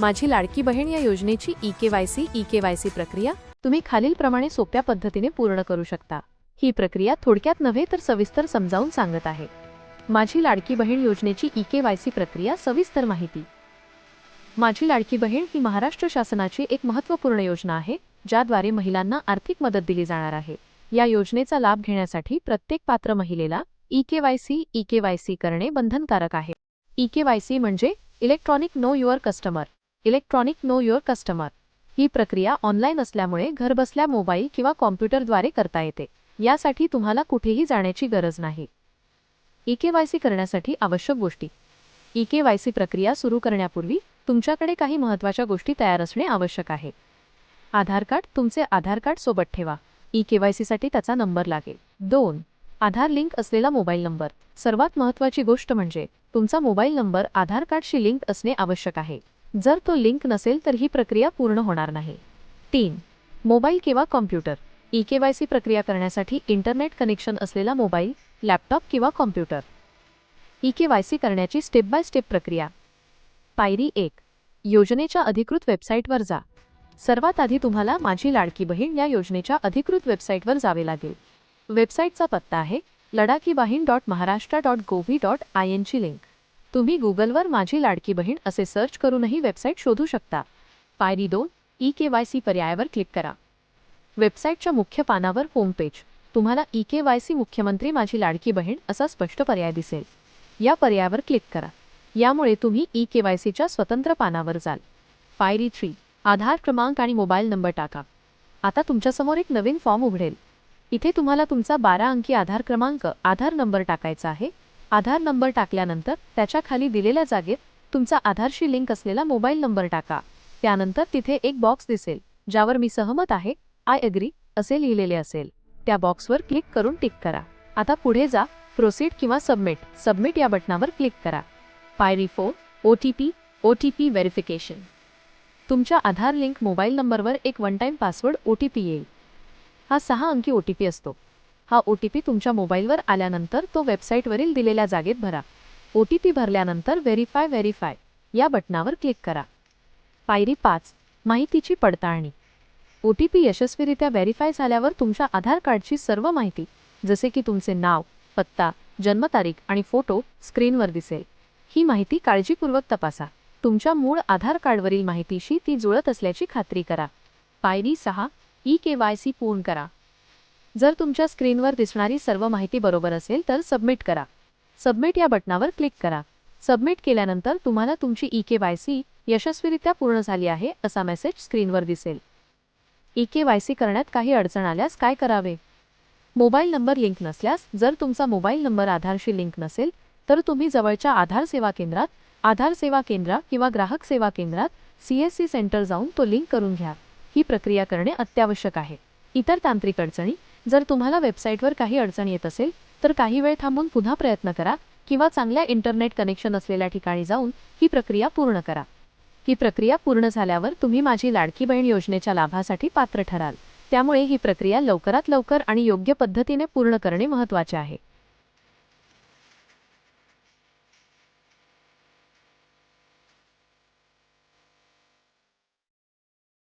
माझी लाडकी बहीण या योजनेची E K Y C E K Y C प्रक्रिया तुम्ही खालीलप्रमाणे सोप्या पद्धतीने पूर्ण करू शकता. ही प्रक्रिया थोडक्यात नव्हे तर सविस्तर समजावून सांगत आहे. माझी लाडकी बहीण योजनेची ई के वाय सी प्रक्रिया सविस्तर माहिती. माझी लाडकी बहीण ही महाराष्ट्र शासनाची एक महत्त्वपूर्ण योजना आहे ज्याद्वारे महिलांना आर्थिक मदत दिली जाणार आहे. या योजनेचा लाभ घेण्यासाठी प्रत्येक पात्र महिलेला E K Y C E K Y C करणे बंधनकारक आहे. ई के वाय सी म्हणजे electronic know your customer. Electronic know your customer. ही प्रक्रिया ऑनलाईन असल्यामुळे घरबसल्या मोबाईल किंवा कॉम्प्युटरद्वारे करता येते. यासाठी तुम्हाला कुठेही जाण्याची गरज नाही. ई के वाय सी करण्यासाठी आवश्यक गोष्टी. ई के वाय सी प्रक्रिया सुरू करण्यापूर्वी तुमच्याकडे काही महत्त्वाच्या गोष्टी तयार असणे आवश्यक आहे. आधार कार्ड तुमचे आधार कार्ड सोबत ठेवा. ई के वाय सीसाठी त्याचा नंबर लागेल. दोन आधार लिंक असलेला मोबाईल नंबर. सर्वात महत्त्वाची गोष्ट म्हणजे तुमचा मोबाईल नंबर आधार कार्डशी लिंक असणे आवश्यक आहे. जर तो लिंक नसेल तर ही प्रक्रिया पूर्ण होणार नाही. तीन मोबाईल किंवा computer. E K Y C प्रक्रिया करण्यासाठी इंटरनेट कनेक्शन असलेला मोबाईल लॅपटॉप किंवा computer. E K Y C करण्याची स्टेप बाय स्टेप प्रक्रिया. पायरी एक योजनेच्या अधिकृत वेबसाईटवर जा. सर्वात आधी तुम्हाला माझी लाडकी बहीण या योजनेच्या अधिकृत वेबसाईटवर जावे लागेल. वेबसाईटचा पत्ता आहे Ladki Bahin dot Maharashtra dot gov dot I एनची लिंक. तुम्ही गुगलवर माझी लाडकी बहीण असे सर्च करूनही वेबसाईट शोधू शकता. पायरी दोन ई के वाय सी पर्यायावर क्लिक करा. वेबसाईटच्या मुख्य पानावर होमपेज तुम्हाला ई के वाय सी मुख्यमंत्री माझी लाडकी बहीण असा स्पष्ट पर्याय दिसेल. या पर्यायावर क्लिक करा. यामुळे तुम्ही ई के वाय सीच्या स्वतंत्र पानावर जाल. पायरी थ्री आधार क्रमांक आणि मोबाईल नंबर टाका. आता तुमच्यासमोर एक नवीन फॉर्म उघडेल. इथे तुम्हाला तुमचा बारा अंकी आधार क्रमांक आधार नंबर टाकायचा आहे. आधार नंबर टाकल्यानंतर त्याच्याखाली दिलेल्या जागेत तुमचा आधारशी लिंक असलेला मोबाईल नंबर टाका. त्यानंतर तिथे एक बॉक्स दिसेल ज्यावर मी सहमत आहे आय अग्री असे लिहिलेले असेल. त्या बॉक्सवर क्लिक करून टिक करा. आता पुढे जा प्रोसीड किंवा सबमिट. सबमिट या बटनावर क्लिक करा. पायरी four O T P O T P verification. तुमच्या आधार लिंक मोबाईल नंबरवर एक one time password O T P येईल. हा सहा अंकी ओ टी पी असतो. हा ओ टी पी तुमच्या मोबाईलवर आल्यानंतर तो वेबसाईटवरील दिलेल्या जागेत भरा. ओ टी पी भरल्यानंतर व्हेरीफाय व्हेरीफाय या बटनावर क्लिक करा. पायरी पाच माहितीची पडताळणी. ओ टी पी यशस्वीरित्या व्हेरीफाय झाल्यावर तुमच्या आधार कार्डची सर्व माहिती जसे की तुमचे नाव पत्ता जन्मतारीख आणि फोटो स्क्रीनवर दिसेल. ही माहिती काळजीपूर्वक तपासा. तुमच्या मूळ आधार कार्डवरील माहितीशी ती जुळत असल्याची खात्री करा. पायरी सहा ई के वाय सी पूर्ण करा. जर तुमच्या स्क्रीनवर दिसणारी सर्व माहिती बरोबर असेल तर सबमिट करा. सबमिट या बटनावर क्लिक करा. सबमिट केल्यानंतर तुम्हाला तुमची ई के वाय सी यशस्वीरित्या पूर्ण झाली आहे असा मेसेज स्क्रीनवर दिसेल. ई के वाय सी करण्यात काही अडचण आल्यास काय करावे? मोबाईल नंबर लिंक नसल्यास जर तुमचा मोबाईल नंबर आधारशी लिंक नसेल तर तुम्ही जवळच्या आधार सेवा केंद्रात आधार सेवा केंद्र किंवा ग्राहक सेवा केंद्रात सी एस सी सेंटर जाऊन तो लिंक करून घ्या. ही प्रक्रिया करणे अत्यावश्यक आहे. इतर तांत्रिक अडचणी जर तुम्हाला वेबसाईटवर काही अडचण येत असेल तर काही वेळ थांबून पुन्हा प्रयत्न करा किंवा चांगल्या इंटरनेट कनेक्शन असलेल्या ठिकाणी जाऊन ही प्रक्रिया पूर्ण करा. ही प्रक्रिया पूर्ण झाल्यावर तुम्ही माझी लाडकी बहीण योजनेच्या लाभासाठी पात्र ठराल. त्यामुळे ही प्रक्रिया लवकरात लवकर आणि योग्य पद्धतीने पूर्ण करणे महत्त्वाचे आहे.